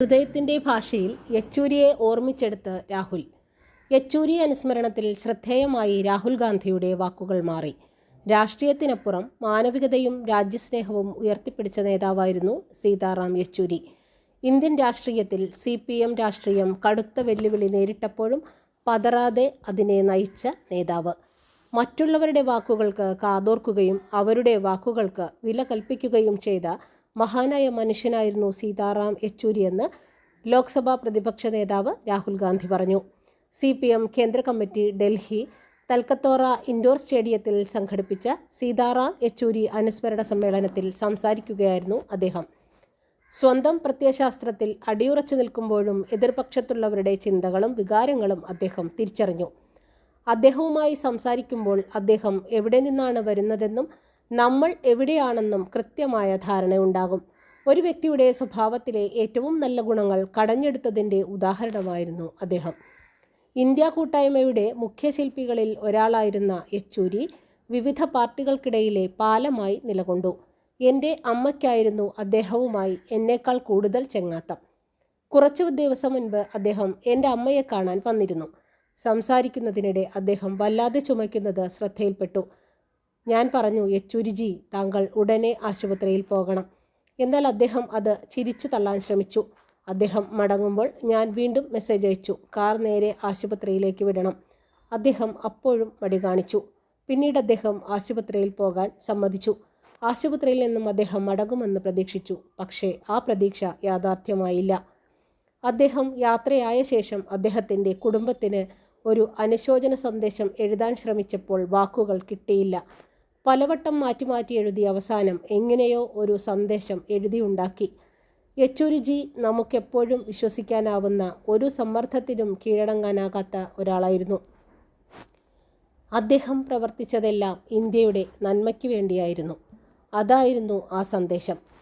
ഹൃദയത്തിന്റെ ഭാഷയിൽ യെച്ചൂരിയെ ഓർമ്മിച്ചെടുത്ത് രാഹുൽ. യെച്ചൂരി അനുസ്മരണത്തിൽ ശ്രദ്ധേയമായി രാഹുൽ ഗാന്ധിയുടെ വാക്കുകൾ മാറി. രാഷ്ട്രീയത്തിനപ്പുറം മാനവികതയും രാജ്യസ്നേഹവും ഉയർത്തിപ്പിടിച്ച നേതാവായിരുന്നു സീതാറാം യെച്ചൂരി. ഇന്ത്യൻ രാഷ്ട്രീയത്തിൽ സി പി എം രാഷ്ട്രീയം കടുത്ത വെല്ലുവിളി നേരിട്ടപ്പോഴും പതറാതെ അതിനെ നയിച്ച നേതാവ്. മറ്റുള്ളവരുടെ വാക്കുകൾക്ക് കാതോർക്കുകയും അവരുടെ വാക്കുകൾക്ക് വില കൽപ്പിക്കുകയും ചെയ്ത മഹാനായ മനുഷ്യനായിരുന്നു സീതാറാം യെച്ചൂരിയെന്ന് ലോക്സഭാ പ്രതിപക്ഷ നേതാവ് രാഹുൽ ഗാന്ധി പറഞ്ഞു. സി പി എം കേന്ദ്ര കമ്മിറ്റി ഡൽഹി തൽക്കത്തോറ ഇൻഡോർ സ്റ്റേഡിയത്തിൽ സംഘടിപ്പിച്ച സീതാറാം യെച്ചൂരി അനുസ്മരണ സമ്മേളനത്തിൽ സംസാരിക്കുകയായിരുന്നു അദ്ദേഹം. സ്വന്തം പ്രത്യയശാസ്ത്രത്തിൽ അടിയുറച്ചു നിൽക്കുമ്പോഴും എതിർപക്ഷത്തുള്ളവരുടെ ചിന്തകളും വികാരങ്ങളും അദ്ദേഹം തിരിച്ചറിഞ്ഞു. അദ്ദേഹവുമായി സംസാരിക്കുമ്പോൾ അദ്ദേഹം എവിടെ നിന്നാണ് വരുന്നതെന്നും നമ്മൾ എവിടെയാണെന്നും കൃത്യമായ ധാരണയുണ്ടാകും ഒരു വ്യക്തിയുടെ സ്വഭാവത്തിലെ ഏറ്റവും നല്ല ഗുണങ്ങൾ കടഞ്ഞെടുത്തതിന്റെ ഉദാഹരണമായിരുന്നു അദ്ദേഹം. ഇന്ത്യ കൂട്ടായ്മയുടെ മുഖ്യശില്പികളിൽ ഒരാളായിരുന്ന യെച്ചൂരി വിവിധ പാർട്ടികൾക്കിടയിലെ പാലമായി നിലകൊണ്ടു. എന്റെ അമ്മയ്ക്കായിരുന്നു അദ്ദേഹവുമായി എന്നേക്കാൾ കൂടുതൽ ചെങ്ങാത്തം. കുറച്ചു ദിവസം മുൻപ് അദ്ദേഹം എന്റെ അമ്മയെ കാണാൻ വന്നിരുന്നു. സംസാരിക്കുന്നതിനിടെ അദ്ദേഹം വല്ലാതെ ചുമയ്ക്കുന്നത് ശ്രദ്ധയിൽപ്പെട്ടു. ഞാൻ പറഞ്ഞു യെച്ചൂരിജി താങ്കൾ ഉടനെ ആശുപത്രിയിൽ പോകണം. എന്നാൽ അദ്ദേഹം അത് ചിരിച്ചു തള്ളാൻ ശ്രമിച്ചു. അദ്ദേഹം മടങ്ങുമ്പോൾ ഞാൻ വീണ്ടും മെസ്സേജ് അയച്ചു കാർ നേരെ ആശുപത്രിയിലേക്ക് വിടണം. അദ്ദേഹം അപ്പോഴും മടി കാണിച്ചു. പിന്നീട് അദ്ദേഹം ആശുപത്രിയിൽ പോകാൻ സമ്മതിച്ചു. ആശുപത്രിയിൽ നിന്നും അദ്ദേഹം മടങ്ങുമെന്ന് പ്രതീക്ഷിച്ചു പക്ഷേ ആ പ്രതീക്ഷ യാഥാർത്ഥ്യമായില്ല. അദ്ദേഹം യാത്രയായ ശേഷം അദ്ദേഹത്തിന്റെ കുടുംബത്തിന് ഒരു അനുശോചന സന്ദേശം എഴുതാൻ ശ്രമിച്ചപ്പോൾ വാക്കുകൾ കിട്ടിയില്ല. പലവട്ടം മാറ്റി മാറ്റി എഴുതി അവസാനം എങ്ങനെയോ ഒരു സന്ദേശം എഴുതിയുണ്ടാക്കി. യെച്ചൂരിജി നമുക്കെപ്പോഴും വിശ്വസിക്കാനാവുന്ന ഒരു സമ്മർദ്ദത്തിനും കീഴടങ്ങാനാകാത്ത ഒരാളായിരുന്നു. അദ്ദേഹം പ്രവർത്തിച്ചതെല്ലാം ഇന്ത്യയുടെ നന്മയ്ക്ക് വേണ്ടിയായിരുന്നു. അതായിരുന്നു ആ സന്ദേശം.